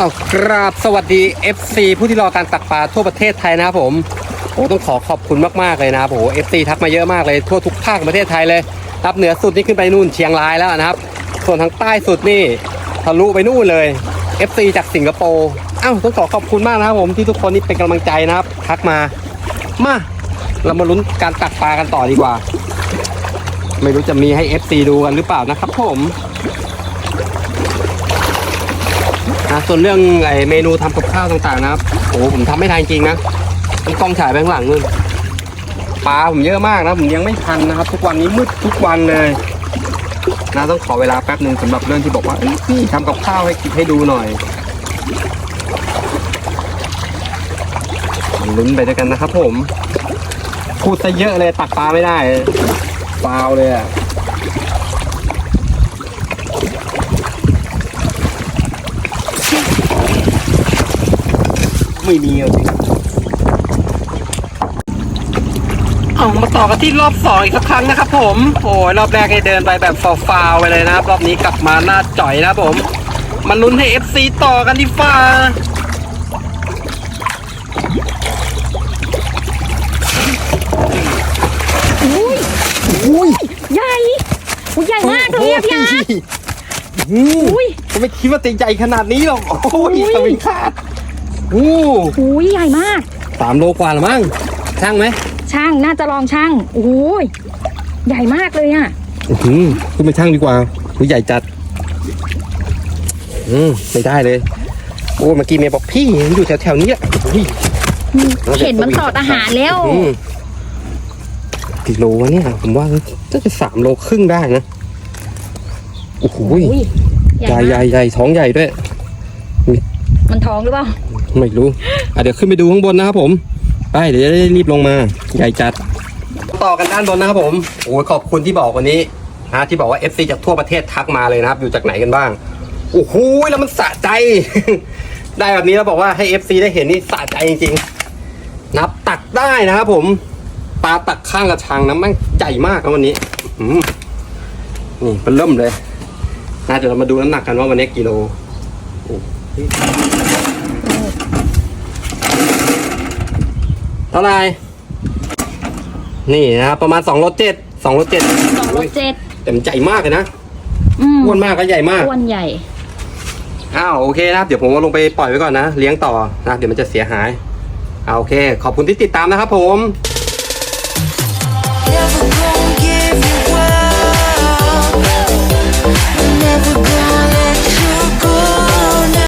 อ้าวกราบสวัสดี FC ผู้ที่รอการตักปลาทั่วประเทศไทยนะครับผมโอ้ต้องขอขอบคุณมากๆเลยนะครับโอ้ FC ทักมาเยอะมากเลยทั่วทุกภาคประเทศไทยเลยรับเหนือสุดนี่ขึ้นไปนู่นเชียงรายแล้วนะครับ ส่วนทางใต้สุดนี่ทะลุไปนู่นเลย FC จากสิงคโปร์อ้าวต้องขอขอบคุณมากนะครับผมที่ทุกคนนี่เป็นกำลังใจนะครับ ทักมา มาเรามาลุ้นการตักปลากันต่อดีกว่า ไม่รู้จะมีให้ FC ดูกันหรือเปล่านะครับผม นะส่วนเรื่องไอเมนูทำกับข้าวต่างๆนะครับโอ้โหผมทำไม่ทันจริงนะมีกล้องถ่ายไปข้างหลังนู่นปลาผมเยอะมากนะผมยังไม่ทันนะครับ ทุกวันนี้มืดทุกวันเลยนะต้องขอเวลาแป๊บหนึ่งสำหรับเรื่องที่บอกว่าพี่ทำกับข้าวให้กินให้ดูหน่อยลุ้นไปด้วยกันนะครับผมพูดซะเยอะเลยตักปลาไม่ได้ฟาวเลยอะ ไม่มีจริงเอามาต่อกันที่รอบสองอีกสักครั้งนะครับผม โอ้ยรอบแรกให้เดินไปแบบฟาวๆไปเลยนะครับ รอบนี้กลับมาหน้าจ่อยนะผมมาลุ้นให้ FC ต่อกันดีฟ้าอุ้ยใหญ่อุ้ยใหญ่มากเลยอะพี่อาร์ตอุ้ยก็ไม่คิดว่าจะใหญ่ขนาดนี้หรอก โอ้ยอุ้ยสวิงขาด โอ้อุ้ยใหญ่มากสามโลกว่าละมั้งช่างไหมช่างน่าจะลองช่างโอ้ยใหญ่มากเลยอะอื้อหือขึ้นไปช่างดีกว่าผู้ใหญ่จัด อืมไม่ได้เลย โอ้เมื่อกี้เมย์บอกพี่มันอยู่แถวๆนี้อะอุ้ยเห็นมันตอดอาหารแล้วอืมกี่โลวะเนี่ย ผมว่าน่าจะสามโลครึ่งได้นะโอ้โหอุ้ยใหญ่มากใหญ่ใหญ่ท้องใหญ่ด้วย มันท้องหรือเปล่า ไม่รู้อะเดี๋ยวขึ้นไปดูข้างบนนะครับผม ไปเดี๋ยวจะได้รีบลงมาใหญ่จัด ต่อกันด้านบนนะครับผมโอ้ยขอบคุณที่บอกวันนี้นะที่บอกว่า FC จากทั่วประเทศทักมาเลยนะครับ อยู่จากไหนกันบ้างโอ้โหแล้วมันสะใจ ได้แบบนี้แล้วบอกว่าให้ FC ได้เห็นนี่สะใจจริงๆนับตักได้นะครับผมปลาตักข้างกระชังนะมันใหญ่มากนะวันนี้นี่มันเริ่มเลยนะเดี๋ยวเรามาดูน้ำหนักกันว่าวันนี้กิโลโอ้ ท่าไหร่นี่นะประมาณสองรถเจ็ดสองรถเจ็ดสองรถเจ็ดเต็มใจมากเลยนะอ้วนมากก็ใหญ่มากอ้วนใหญ่อ้าวโอเคนะครับเดี๋ยวผมว่าลงไปปล่อยไว้ก่อนนะเลี้ยงต่อนะเดี๋ยวมันจะเสียหายอ้าโอเค ขอบคุณที่ติดตามนะครับผม